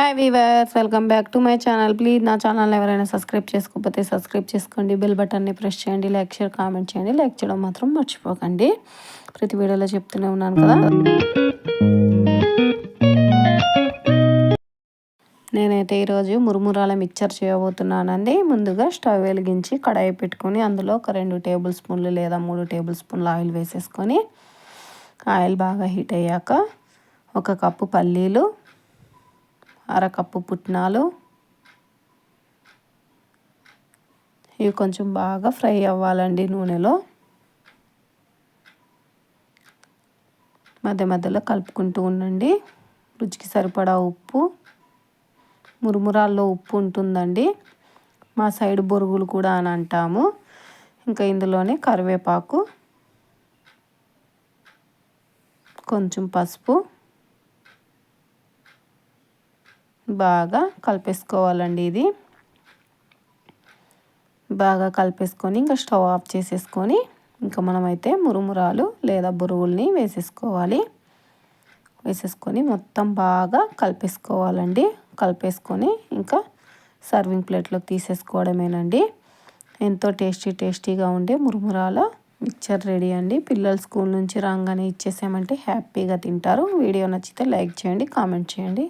Hi viewers welcome back to my channel please నా channel ఎవరైనా subscribe చేసుకోకపోతే subscribe చేసుకోండి. బెల్ బటన్ని ప్రెస్ చేయండి. లైక్ షేర్ కామెంట్ చేయండి. లైక్ చేయడం మాత్రం మర్చిపోకండి. ప్రతి వీడియోలో చెప్తూనే ఉన్నాను కదా. నేనైతే ఈరోజు మురుమురాల మిక్చర్ చేయబోతున్నానండి. ముందుగా స్టవ్ వెలిగించి కడాయి పెట్టుకొని అందులో ఒక రెండు టేబుల్ స్పూన్లు లేదా మూడు టేబుల్ స్పూన్లు ఆయిల్ వేసేసుకొని ఆయిల్ బాగా హీట్ అయ్యాక ఒక కప్పు పల్లీలు అరకప్పు పుట్నాలు. ఇవి కొంచెం బాగా ఫ్రై అవ్వాలండి నూనెలో. మధ్య మధ్యలో కలుపుకుంటూ ఉండండి. రుచికి సరిపడా ఉప్పు. మురుమురాల్లో ఉప్పు ఉంటుందండి. మా సైడ్ బొరుగులు కూడా అని అంటాము. ఇంకా ఇందులోనే కరివేపాకు. కొంచెం పసుపు. బాగా కలిపేసుకోవాలండి ఇది. బాగా కలిపేసుకొని ఇంకా స్టవ్ ఆఫ్ చేసేసుకొని ఇంకా మనమైతే మురుమురాలు లేదా బురువుల్ని వేసేసుకోవాలి. వేసేసుకొని మొత్తం బాగా కలిపేసుకోవాలండి. కలిపేసుకొని ఇంకా సర్వింగ్ ప్లేట్లోకి తీసేసుకోవడమేనండి. ఎంతో టేస్టీ టేస్టీగా ఉండే మురుమురాల మిక్చర్ రెడీ అండి. పిల్లలు స్కూల్ నుంచి రాగానే ఇచ్చేసామంటే హ్యాపీగా తింటారు. వీడియో నచ్చితే లైక్ చేయండి కామెంట్ చేయండి.